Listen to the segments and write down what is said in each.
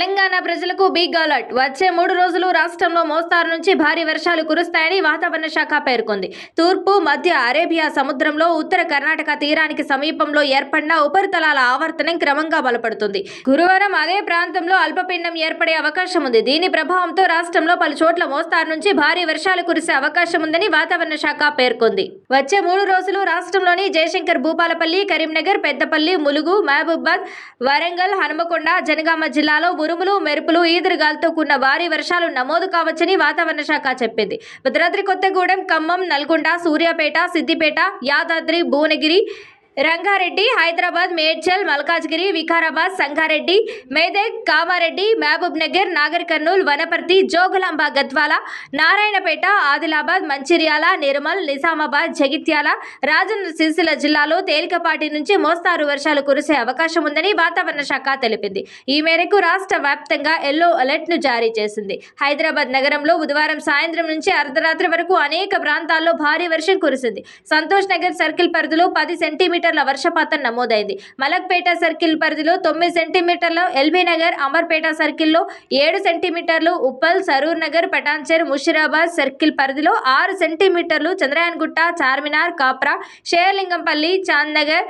తెలంగాణ ప్రజలకు big alert వచ్చే మూడు రోజులు రాష్ట్రంలో మోస్తారు నుంచి భారీ వర్షాలు కురుస్తాయని వాతావరణ శాఖ పేర్కొంది. తూర్పు మధ్య అరేబియా సముద్రంలో ఉత్తర కర్ణాటక తీరానికి సమీపంలో ఏర్పడిన ఉపరితలాల ఆవర్తనం క్రమంగా బలపడుతుంది. గురువారం అదే ప్రాంతంలో అల్పపిండం ఏర్పడే అవకాశం ఉంది. దీని ప్రభావంతో రాష్ట్రంలో పలు చోట్ల మోస్తారు నుంచి భారీ వర్షాలు కురిసే అవకాశం ఉందని వాతావరణ శాఖ పేర్కొంది. వచ్చే మూడు రోజులు రాష్ట్రంలోని జయశంకర్ భూపాలపల్లి కరీంనగర్ పెద్దపల్లి ములుగు మహబూబాద్ వరంగల్ హనుమకొండ జనగామ జిల్లాలో ఉరుములు మెరుపులు ఈదురుగాలతో కూడిన భారీ వర్షాలు నమోదు కావచ్చని వాతావరణ శాఖ చెప్పింది. భద్రాద్రి కొత్తగూడెం ఖమ్మం నల్గొండ సూర్యాపేట సిద్దిపేట యాదాద్రి భువనగిరి రంగారెడ్డి హైదరాబాద్ మేడ్చల్ మల్కాజ్గిరి వికారాబాద్ సంగారెడ్డి మేదక్ కామారెడ్డి మహబూబ్ నగర్ నాగర్కర్నూల్ వనపర్తి జోగులాంబ గద్వాల నారాయణపేట ఆదిలాబాద్ మంచిర్యాల నిర్మల్ నిజామాబాద్ జగిత్యాల రాజన్న సిరిసిల్ల జిల్లాలో తేలికపాటి నుంచి మోస్తారు వర్షాలు కురిసే అవకాశం ఉందని వాతావరణ శాఖ తెలిపింది. ఈ మేరకు రాష్ట్ర వ్యాప్తంగా ఎల్లో అలర్ట్ను జారీ చేసింది. హైదరాబాద్ నగరంలో బుధవారం సాయంత్రం నుంచి అర్ధరాత్రి వరకు అనేక ప్రాంతాల్లో భారీ వర్షం కురిసింది. సంతోష్ నగర్ సర్కిల్ పరిధిలో పది సెంటీమీటర్ సెంటీమీటర్ల వర్షపాతం నమోదైంది. మలక్పేట సర్కిల్ పరిధిలో తొమ్మిది సెంటీమీటర్లు ఎల్బీ నగర్ అమర్పేట సర్కిల్లో ఏడు సెంటీమీటర్లు ఉప్పల్ సరూర్ నగర్ పటాన్చెర్ ముషిరాబాద్ సర్కిల్ పరిధిలో ఆరు సెంటీమీటర్లు చంద్రయాన్గుట్ట చార్మినార్ కాప్రా షేర్లింగంపల్లి చాంద్ నగర్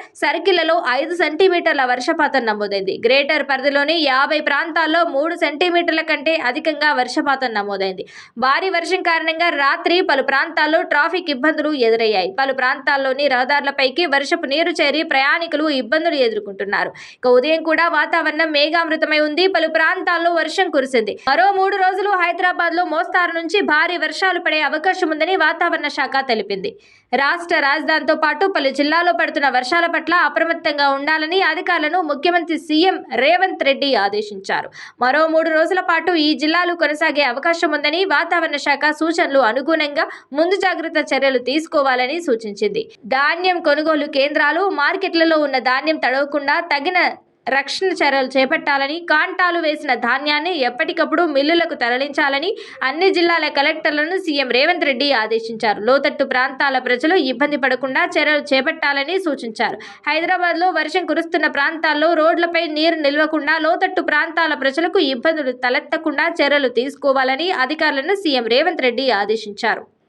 ఐదు సెంటీమీటర్ల వర్షపాతం నమోదైంది. గ్రేటర్ పరిధిలోని యాభై ప్రాంతాల్లో మూడు సెంటీమీటర్ల కంటే అధికంగా వర్షపాతం నమోదైంది. భారీ వర్షం కారణంగా రాత్రి పలు ప్రాంతాల్లో ట్రాఫిక్ ఇబ్బందులు ఎదురయ్యాయి. పలు ప్రాంతాల్లోని రహదారులపైకి వర్షపు నీరు చేరి ప్రయాణికులు ఇబ్బందులు ఎదుర్కొంటున్నారు. ఇక ఉదయం కూడా వాతావరణం మేఘామృతమై ఉంది. పలు ప్రాంతాల్లో వర్షం కురిసింది. మరో మూడు రోజులు హైదరాబాద్లో మోస్తారు నుంచి భారీ వర్షాలు పడే అవకాశం ఉందని వాతావరణ శాఖ తెలిపింది. రాష్ట్ర రాజధానితో పాటు పలు జిల్లాల్లో పడుతున్న వర్షాల పట్ల అప్రమత్తంగా ఉండాలని అధికారులను ముఖ్యమంత్రి సీఎం రేవంత్ రెడ్డి ఆదేశించారు. మరో మూడు రోజుల పాటు ఈ జిల్లాలు కొనసాగే అవకాశం ఉందని వాతావరణ శాఖ సూచనలు అనుగుణంగా ముందు జాగ్రత్త చర్యలు తీసుకోవాలని సూచించింది. ధాన్యం కొనుగోలు కేంద్రాలు మార్కెట్లలో ఉన్న ధాన్యం తడవకుండా తగిన రక్షణ చర్యలు చేపట్టాలని కాంటాలు వేసిన ధాన్యాన్ని ఎప్పటికప్పుడు మిల్లులకు తరలించాలని అన్ని జిల్లాల కలెక్టర్లను సీఎం రేవంత్ రెడ్డి ఆదేశించారు. లోతట్టు ప్రాంతాల ప్రజలు ఇబ్బంది పడకుండా చర్యలు చేపట్టాలని సూచించారు. హైదరాబాద్లో వర్షం కురుస్తున్న ప్రాంతాల్లో రోడ్లపై నీరు నిల్వకుండా లోతట్టు ప్రాంతాల ప్రజలకు ఇబ్బందులు తలెత్తకుండా చర్యలు తీసుకోవాలని అధికారులను సీఎం రేవంత్ రెడ్డి ఆదేశించారు.